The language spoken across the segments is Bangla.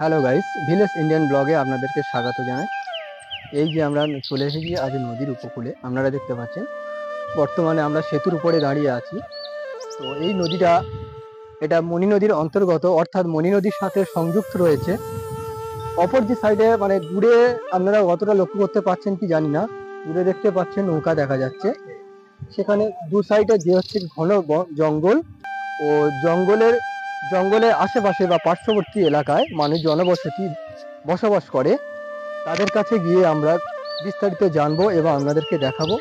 হ্যালো গাইস ভিলেজ ইন্ডিয়ান ব্লগে আপনাদেরকে স্বাগত জানাই। এই যে আমরা চলে এসেছি আজ নদীর উপকূলে, আপনারা দেখতে পাচ্ছেন। বর্তমানে আমরা সেতুর উপরে দাঁড়িয়ে আছি। তো এই নদীটা, এটা মণি নদীর অন্তর্গত, অর্থাৎ মণি নদীর সাথে সংযুক্ত রয়েছে। অপর যে সাইডে মানে দূরে আপনারা অতটা লক্ষ্য করতে পারছেন কি জানি না। দূরে দেখতে পাচ্ছেন নৌকা দেখা যাচ্ছে। সেখানে দু সাইডে যে হচ্ছে ঘন জঙ্গল। ও জঙ্গলের জঙ্গলের আশেপাশে বা পার্শ্ববর্তী এলাকায় মানুষ জনবসতি বসবাস করে, তাদের কাছে গিয়ে আমরা বিস্তারিত জানব এবং আপনাদেরকে দেখাবো।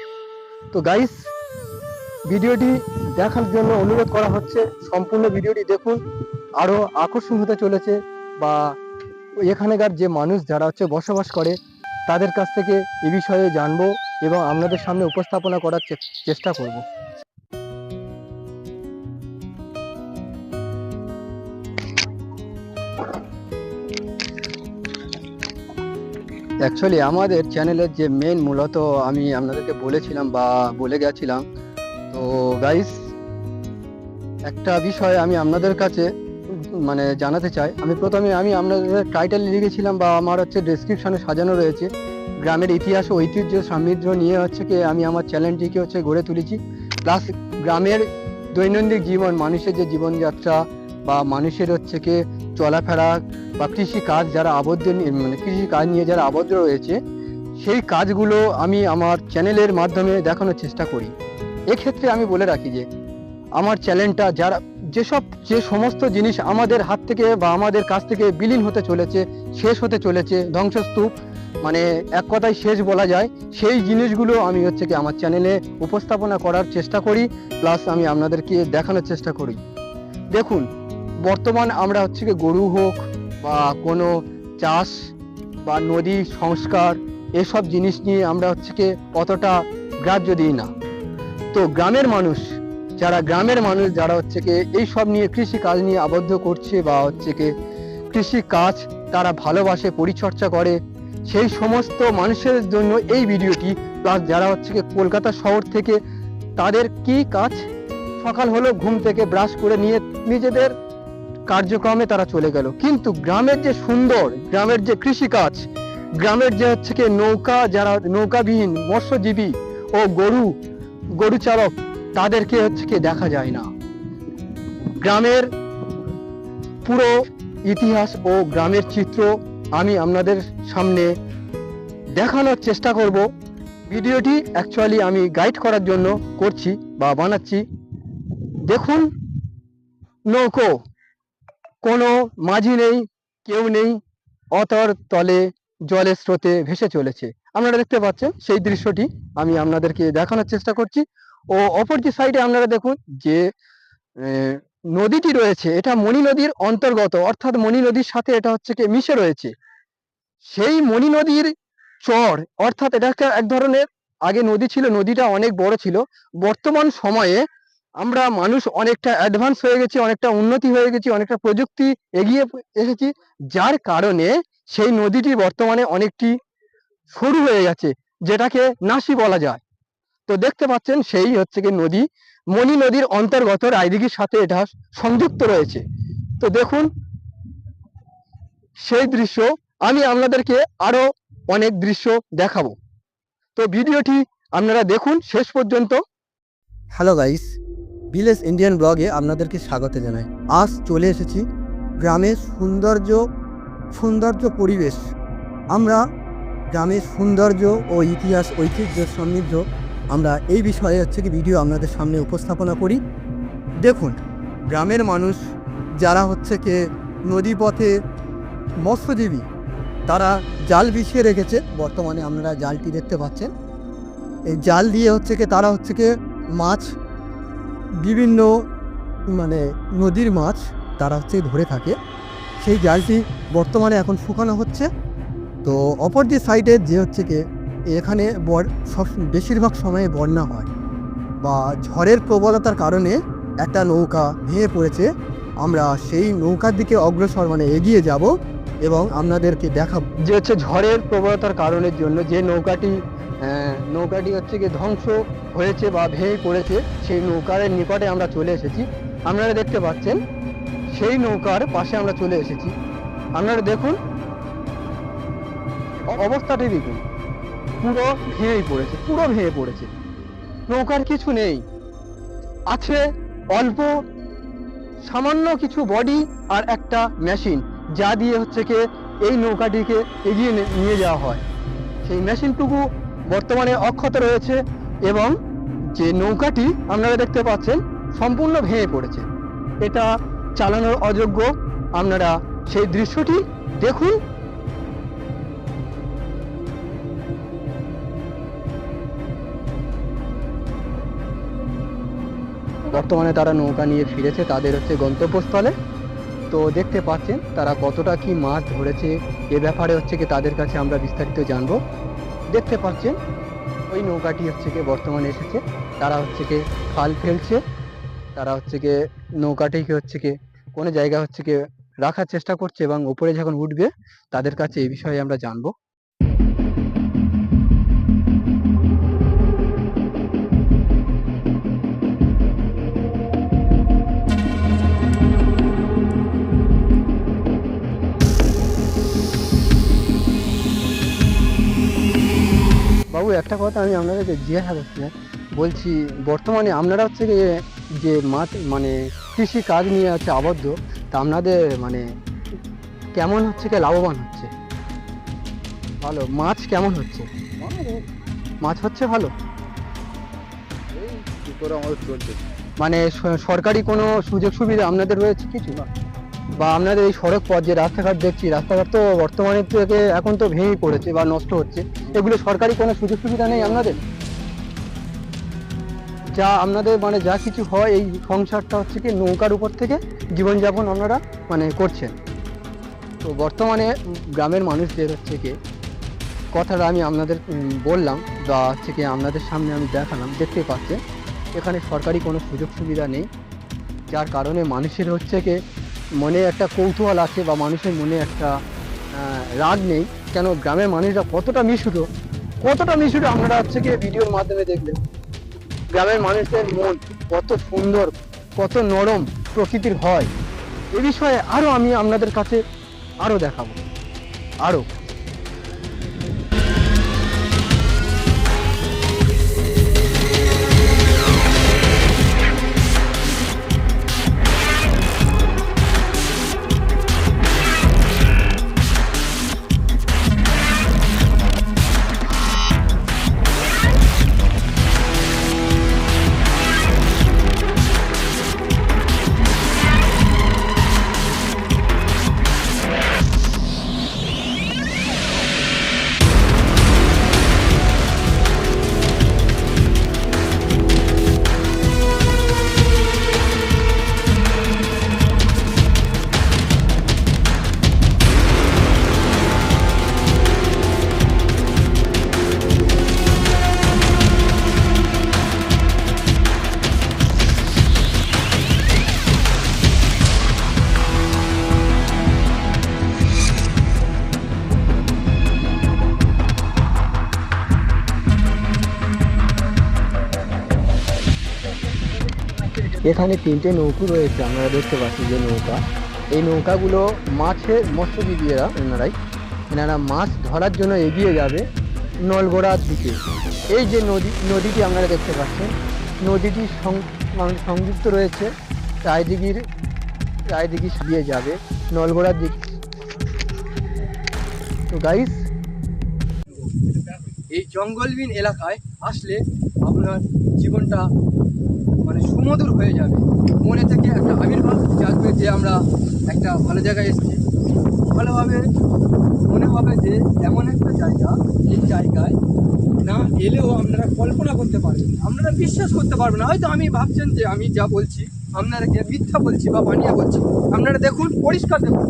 তো গাইস ভিডিওটি দেখার জন্য অনুরোধ করা হচ্ছে, সম্পূর্ণ ভিডিওটি দেখুন। আরও আকর্ষণ হতে চলেছে বা এখানেকার যে মানুষ যারা হচ্ছে বসবাস করে, তাদের কাছ থেকে এ বিষয়ে জানব এবং আপনাদের সামনে উপস্থাপনা করার চেষ্টা করব। অ্যাকচুয়ালি আমাদের চ্যানেলের যে মেন মূলত আমি আপনাদেরকে বলেছিলাম বা বলে গেছিলাম, তো গাইস একটা বিষয় আমি আপনাদের কাছে মানে জানাতে চাই। আমি প্রথমে আমি আপনাদের টাইটেল লিখেছিলাম বা আমার হচ্ছে ডেসক্রিপশনে সাজানো রয়েছে। গ্রামের ইতিহাস, ঐতিহ্য সমৃদ্ধ নিয়ে হচ্ছে কি আমি আমার চ্যানেলটিকে হচ্ছে গড়ে তুলেছি। প্লাস গ্রামের দৈনন্দিন জীবন, মানুষের যে জীবনযাত্রা বা মানুষের হচ্ছে কি চলাফেরা বা কৃষি কাজ যারা আবদ্ধ মানে কৃষি কাজ নিয়ে যারা আবদ্ধ রয়েছে, সেই কাজগুলো আমি আমার চ্যানেলের মাধ্যমে দেখানোর চেষ্টা করি। এক্ষেত্রে আমি বলে রাখি যে, আমার চ্যানেলটা যারা যেসব যে সমস্ত জিনিস আমাদের হাত থেকে বা আমাদের কাছ থেকে বিলীন হতে চলেছে, শেষ হতে চলেছে, ধ্বংসস্তূপ মানে এক কথায় শেষ বলা যায়, সেই জিনিসগুলো আমি হচ্ছে কি আমার চ্যানেলে উপস্থাপনা করার চেষ্টা করি, প্লাস আমি আপনাদেরকে দেখানোর চেষ্টা করি। দেখুন বর্তমান আমরা হচ্ছে কি গরু হোক বা কোনো চাষ বা নদী সংস্কার এসব জিনিস নিয়ে আমরা হচ্ছে কি অতটা গ্রাহ্য দিই না। তো গ্রামের মানুষ, যারা গ্রামের মানুষ, যারা হচ্ছে কি এই সব নিয়ে কৃষি কাজ নিয়ে আবদ্ধ করছে বা হচ্ছে কি কৃষি কাজ তারা ভালোবাসে, পরিচর্যা করে, সেই সমস্ত মানুষের জন্য এই ভিডিওটি, প্লাস যারা হচ্ছে কি কলকাতা শহর থেকে তাদের কি কাজ? সকাল হলো, ঘুম থেকে ব্রাশ করে নিয়ে নিজেদের কার্যক্রমে তারা চলে গেল। কিন্তু গ্রামের যে সুন্দর, গ্রামের যে কৃষিকাজ, গ্রামের যে হচ্ছে কি নৌকা, যারা নৌকাবিহীন, মৎস্যজীবী ও গরু গরু চালক, তাদেরকে হচ্ছে কি দেখা যায় না। গ্রামের পুরো ইতিহাস ও গ্রামের চিত্র আমি আপনাদের সামনে দেখানোর চেষ্টা করব। ভিডিওটি অ্যাকচুয়ালি আমি গাইড করার জন্য করছি বা বানাচ্ছি। দেখুন নৌকো। কোনো মাঝি নেই, কেউ নেই। অতর তলে জলের স্রোতে ভেসে চলেছে। আপনারা দেখতে পাচ্ছেন, সেই দৃশ্যটি আমি আপনাদেরকে দেখানোর চেষ্টা করছি। ও অপর যে সাইডে আপনারা দেখুন, যে নদীটি রয়েছে, এটা মণি নদীর অন্তর্গত। অর্থাৎ মণি নদীর সাথে এটা হচ্ছে কি, মিশে রয়েছে। সেই মণি নদীর চর, অর্থাৎ এটা এক ধরনের, আগে নদী ছিল, নদীটা অনেক বড় ছিল। বর্তমান সময়ে আমরা মানুষ অনেকটা অ্যাডভান্স হয়ে গেছি, অনেকটা উন্নতি হয়ে গেছি, অনেকটা প্রযুক্তি এগিয়ে এসেছি, যার কারণে সেই নদীটি বর্তমানে অনেকটি সরু হয়ে গেছে, যেটাকে নাসি বলা যায়। তো দেখতে পাচ্ছেন সেই হচ্ছে কি নদী, মণি নদীর অন্তর্গত রায়দিঘির সাথে এটা সংযুক্ত রয়েছে। তো দেখুন, সেই দৃশ্য, আমি আপনাদেরকে আরও অনেক দৃশ্য দেখাবো। তো ভিডিওটি আপনারা দেখুন, শেষ পর্যন্ত। হ্যালো গাইস ভিলেজ ইন্ডিয়ান ব্লগে আপনাদেরকে স্বাগত জানাই। আজ চলে এসেছি গ্রামের সৌন্দর্য সৌন্দর্য পরিবেশ। আমরা গ্রামের সৌন্দর্য ও ইতিহাস, ঐতিহ্য সমৃদ্ধ আমরা এই বিষয়ে হচ্ছে কি ভিডিও আপনাদের সামনে উপস্থাপনা করি। দেখুন, গ্রামের মানুষ যারা হচ্ছে কি নদী পথে মৎস্যজীবী, তারা জাল বিছিয়ে রেখেছে। বর্তমানে আপনারা জালটি দেখতে পাচ্ছেন। এই জাল দিয়ে হচ্ছে কি তারা হচ্ছে কি মাছ বিভিন্ন মানে নদীর মাছ তারা হচ্ছে ধরে থাকে। সেই জালটি বর্তমানে এখন শুকানো হচ্ছে। তো অপর যে সাইডে যে হচ্ছে কি, এখানে বর, সব, বেশিরভাগ সময়ে বন্যা হয় বা ঝড়ের প্রবলতার কারণে একটা নৌকা ভেঙে পড়েছে। আমরা সেই নৌকার দিকে অগ্রসর মানে এগিয়ে যাব এবং আপনাদেরকে দেখাব। যে হচ্ছে ঝড়ের প্রবলতার কারণের জন্য যে নৌকাটি নৌকাটি হচ্ছে কি ধ্বংস হয়েছে বা ভেঙে পড়েছে। সেই নৌকার নিকটে আমরা চলে এসেছি। আপনারা দেখতে পাচ্ছেন, সেই নৌকার পাশে আমরা চলে এসেছি। আপনারা দেখুন অ- অবস্থাটাই দেখুন। পুরো ভেঙে পড়েছে, পুরো ভেঙে পড়েছে। নৌকার কিছু নেই। আছে অল্প, সামান্য কিছু বডি আর একটা মেশিন যা দিয়ে হচ্ছে কি এই নৌকাটিকে এগিয়ে নিয়ে যাওয়া হয়। সেই মেশিনটুকু বর্তমানে অক্ষত রয়েছে এবং যে নৌকাটি আপনারা দেখতে পাচ্ছেন সম্পূর্ণ ভেঙে পড়েছে। এটা চালানোর অযোগ্য। আপনারা সেই দৃশ্যটি দেখুন। বর্তমানে তারা নৌকা নিয়ে ফিরেছে, তাদের হচ্ছে গন্তব্যস্থলে। তো দেখতে পাচ্ছেন তারা কতটা কি মাছ ধরেছে। এ ব্যাপারে হচ্ছে কি তাদের কাছে আমরা বিস্তারিত জানব। দেখতে পাচ্ছেন, ওই নৌকাটি হচ্ছে কি বর্তমানে এসেছে। তারা হচ্ছে কি খাল ফেলছে। তারা হচ্ছে কি নৌকাটিকে হচ্ছে কি কোনো জায়গা হচ্ছে কি রাখার চেষ্টা করছে এবং উপরে যখন উঠবে, তাদের কাছে এই বিষয়ে আমরা জানব। একটা কথা আমি আপনাদেরকে জিজ্ঞাসা করছি বলছি বর্তমানে আপনারা হচ্ছে গিয়ে যে মাছ মানে কৃষি কাজ নিয়ে আছে আবদ্ধ তা আপনাদের মানে কেমন হচ্ছে কি লাভবান হচ্ছে? ভালো মাছ কেমন হচ্ছে? মাছ হচ্ছে ভালো? আমাদের চলছে? মানে সরকারি কোনো সুযোগ সুবিধা আপনাদের রয়েছে কিছু? না। বা আপনাদের এই সড়ক পথ, যে রাস্তাঘাট দেখছি, রাস্তাঘাট তো বর্তমানে থেকে এখন তো ভেঙেই পড়েছে বা নষ্ট হচ্ছে। এগুলো সরকারি কোনো সুযোগ সুবিধা নেই আপনাদের? যা আপনাদের মানে যা কিছু হয়, এই সংসারটা হচ্ছে কি নৌকার উপর থেকে জীবনযাপন আপনারা মানে করছেন। তো বর্তমানে গ্রামের মানুষদের হচ্ছে কি, কথাটা আমি আপনাদের বললাম বা হচ্ছে কি আপনাদের সামনে আমি দেখালাম, দেখতে পাচ্ছেন। এখানে সরকারি কোনো সুযোগ সুবিধা নেই। যার কারণে মানুষের হচ্ছে কি মনে একটা কৌতূহল আছে বা মানুষের মনে একটা রাগ নেই। কেন গ্রামের মানুষরা কতটা মিশুটো কতটা মিশুটো আপনারা হচ্ছে গিয়ে ভিডিওর মাধ্যমে দেখলেন। গ্রামের মানুষদের মন কত সুন্দর, কত নরম প্রকৃতির হয়। এ বিষয়ে আরও আমি আপনাদের কাছে আরও দেখাবো। আরও এখানে তিনটে নৌকো রয়েছে আমরা দেখতে পাচ্ছি যে নৌকা। এই নৌকাগুলো মাছের মৎস্যজীবীরা এনারাই এনারা মাছ ধরার জন্য এগিয়ে যাবে নলগোড়ার দিকে। এই যে নদী, নদীটি আপনারা দেখতে পাচ্ছেন, নদীটি মানে সংযুক্ত রয়েছে, রায়দিঘির, রায়দিঘি দিয়ে যাবে নলগোড়ার দিকে। তো গাইস এই জঙ্গলবিন এলাকায় আসলে আপনার জীবনটা মানে সুমধুর হয়ে যাবে। মনে থেকে একটা আবির্ভাব জাগবে যে আমরা একটা ভালো জায়গায় এসেছি। ভালোভাবে মনে হবে যে এমন একটা জায়গা, এই জায়গায় না এলেও আপনারা কল্পনা করতে পারবেন আপনারা বিশ্বাস করতে পারবেন হয়তো আমি ভাবছেন যে আমি যা বলছি, আপনাদেরকে মিথ্যা বলছি বা বানিয়ে বলছি। আপনারা দেখুন, পরিষ্কার দেখুন।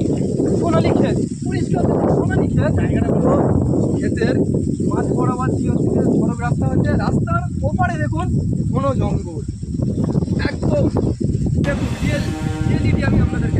সোনালি ক্ষেত, পরিষ্কার দেখুন। সোনালি ক্ষেত, জায়গাটা ক্ষেতের মাছ বরাবর যে হচ্ছে যে সড়ক রাস্তা হচ্ছে। রাস্তার ওপারে দেখুন, ঘন জঙ্গল। একদম দেখুন রিয়েল রিয়েলিটি আমি আপনাদেরকে